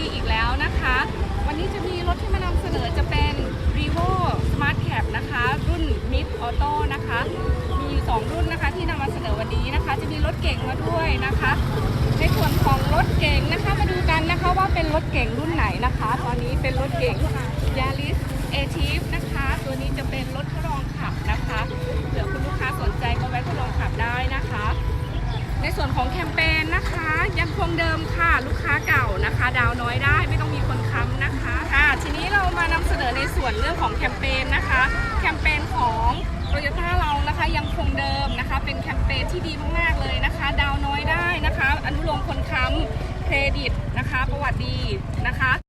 ดีๆ อีกแล้วนะคะ วันนี้จะมีรถที่มานำเสนอจะเป็น r e v o Smart Cap นะคะ รุ่น Mid Auto นะคะ มีอยู่2รุ่นนะคะที่นำมาเสนอวันนี้นะคะ จะมีรถเก่งมาด้วยนะคะ ในส่วนของรถเก่งนะคะ มาดูกันนะคะว่าเป็นรถเก่งรุ่นไหนนะคะ ตอนนี้เป็นรถเก่ง Yaris a t i v นะคะ ตัวนี้จะเป็นรถทดลองขับนะคะเผื่อคุณลูกค้าสนใจก็แวะทดลองขับได้นะคะ ในส่วนของแคมเปญนะคะ ยังคงเดิมค่ะลูกค้าก่า นะคะดาวน้อยได้ไม่ต้องมีคนค้ำนะคะค่ะทีนี้เรามานำเสนอในส่วนเรื่องของแคมเปญนะคะ แคมเปญของโตโยต้าเรานะคะยังคงเดิมนะคะ เป็นแคมเปญที่ดีมากๆเลยนะคะ ดาวน้อยได้นะคะ อนุโลมคนค้ำเครดิตนะคะ ประวัติดีนะคะ